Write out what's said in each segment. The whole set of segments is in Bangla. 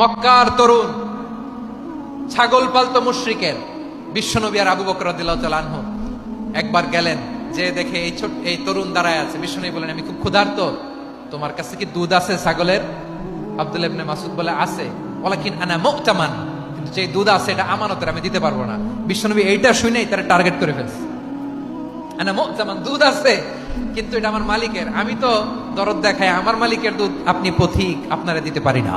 মক্কার তরুণ ছাগল পালতো মুশ্রিকের, বিশ্বনবী আর আবু বকর আনহু। একবার গেলেন যে দেখে এই ছোট এই তরুণ দাঁড়ায় আছে। বিশ্বনবী বলেন আমি খুব ক্ষুধার্ত। তোমার কাছে কি দুধ আছে ছাগলের? আব্দুল ইবনে মাসুদ বলে, আছে। ওয়ালাকিন আনা মুক্তামান কিন্তু যে দুধ আছে এটা আমানতের, আমি দিতে পারব না। বিশ্বনবী এইটা শুনেই তারা টার্গেট করে ফেলছে। আনা মুক্তামান দুধ আছে। কিন্তু এটা আমার মালিকের। আমি তো দরদ দেখাই, আমার মালিকের দুধ আপনি পথিক, আপনারা দিতে পারি না।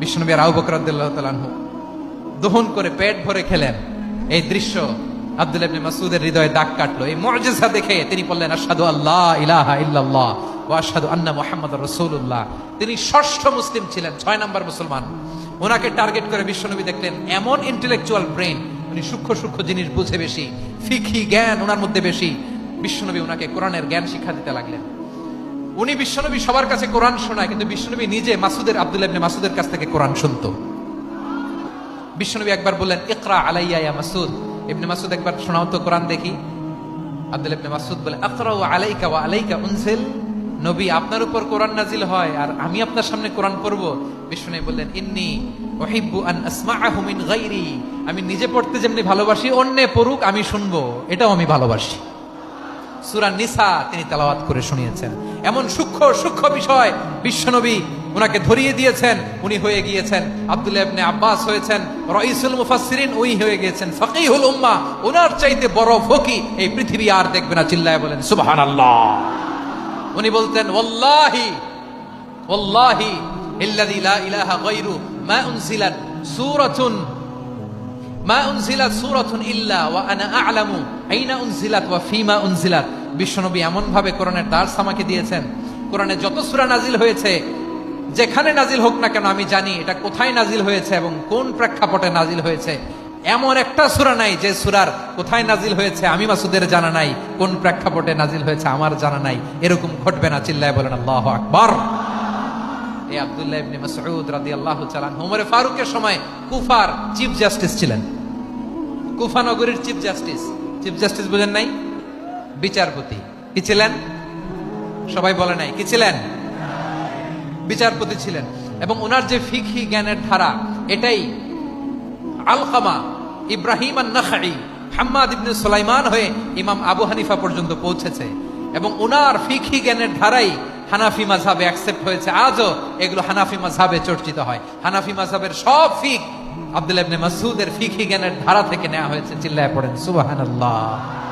বিষ্ণুনবী আর আবু বকর রাদিয়াল্লাহু দহন করে পেট ভরে খেলেন। এই দৃশ্য আব্দুল ইবনে মাসউদের হৃদয়ে দাগ কাটলো। এই মুআজিজা দেখে তিনি বললেন, আশহাদু আল্লাহ ইলাহা ইল্লাল্লাহ ওয়া আশহাদু আন্না মুহাম্মাদুর রাসূলুল্লাহ। তিনি ষষ্ঠ মুসলিম ছিলেন, ছয় নম্বর মুসলমান। ওনাকে টার্গেট করে বিশ্বনবী দেখলেন, এমন ইন্টেলেকচুয়াল ব্রেন উনি সূক্ষ্ম সূক্ষ্ম জিনিস বুঝে বেশি ফিকি জ্ঞান ওনার মধ্যে বেশি। বিশ্বনবী ওনাকে কোরআনের জ্ঞান শিক্ষা দিতে লাগলেন। উনি বিশ্বনবী সবার কাছে কোরআন শোনায়, কিন্তু বিশ্বনবী নিজে মাসুদের আব্দুল মাসুদের কাছ থেকে কোরআন শুনতো। বিশ্বনবী একবার বললেন, ইকরা আলাইয়া ইয়া মাসুদ। ইবনে মাসুদ একবার, শোনাও তো কোরআন দেখি। আব্দুল ইবনে মাসুদ বলে আকরা ওয়া আলাইকা ওয়া আলাইকা উনজিল। নবী, আপনার উপর কোরআন নাজিল হয় আর আমি আপনার সামনে কোরআন পড়ব। বিশ্বনবী বললেন, ইন্নি উহিব্বু আন আসমাআহু মিন গায়রি। আমি নিজে পড়তে যেমনি ভালোবাসি, অন্যে পড়ুক, আমি শুনব। এটাও আমি ভালোবাসি। সুরা নিসা তিনি তেলাওয়াত করে শুনিয়েছেন। এমন সূক্ষ্ম সূক্ষ্ম বিষয় বিশ্বনবী ওনাকে ধরিয়ে দিয়েছেন, উনি হয়ে গিয়েছেন। আব্দুল্লাহ আব্বাস হয়েছেন, রইসুল মুফাসসিরিন উই হয়ে গিয়েছেন, ফকিহুল উম্মাহ ওনার চাইতে বড় ফকি এই পৃথিবী আর দেখবে না, চিল্লায় বলেন, সুবহানাল্লাহ। উনি বলতেন, ওয়াল্লাহি ওয়াল্লাহি, ইল্লাযী লা ইলাহা গায়রু মা উনজিলাত সূরাতুন মা ওয়া আইনা উনজিলাত ওয়া উনজিলাত। বিশ্বনবী দিয়েছেন। যত নাজিল হয়েছে, যেখানে নাজিল হোক না কেন আমি জানি এটা কোথায় নাজিল হয়েছে এবং কোন প্রেক্ষাপটে নাজিল হয়েছে। এমন একটা সুরা নাই যে সুরার কোথায় নাজিল হয়েছে আমি মাসুদের জানা নাই, কোন প্রেক্ষাপটে নাজিল হয়েছে আমার জানা নাই। এরকম ঘটবে না, চিল্লায় বলেন আল্লাহু আকবার। এই আব্দুল্লাহ ইবনে মাসউদ রাদিয়াল্লাহু তাআলা ফারুকের সময় কুফার চিফ জাস্টিস ছিলেন। কুফা নগরীর চিফ জাস্টিস। চিফ জাস্টিস নাই? বিচারপতি। কি ছিলেন? সবাই বলে নাই। কি ছিলেন? বিচারপতি ছিলেন। এবং ওনার যে ফিকহি জ্ঞানের ধারা, এটাই আলকামা ইব্রাহিম নাখাই হাম্মাদ ইবনে সুলাইমান হয়ে ইমাম আবু হানিফা পর্যন্ত পৌঁছেছে। এবং ওনার ফিকহি জ্ঞানের ধারাই হানাফি মাঝাবে অ্যাকসেপ্ট হয়েছে। আজও এগুলো হানাফি মাঝাবে চর্চিত হয়। হানাফি মাঝাবের সব ফিক আব্দুল ইবনে মাসুদের ফিকি জ্ঞানের ধারা থেকে নেওয়া হয়েছে। চিল্লায় পড়েন। সুবহানাল্লাহ।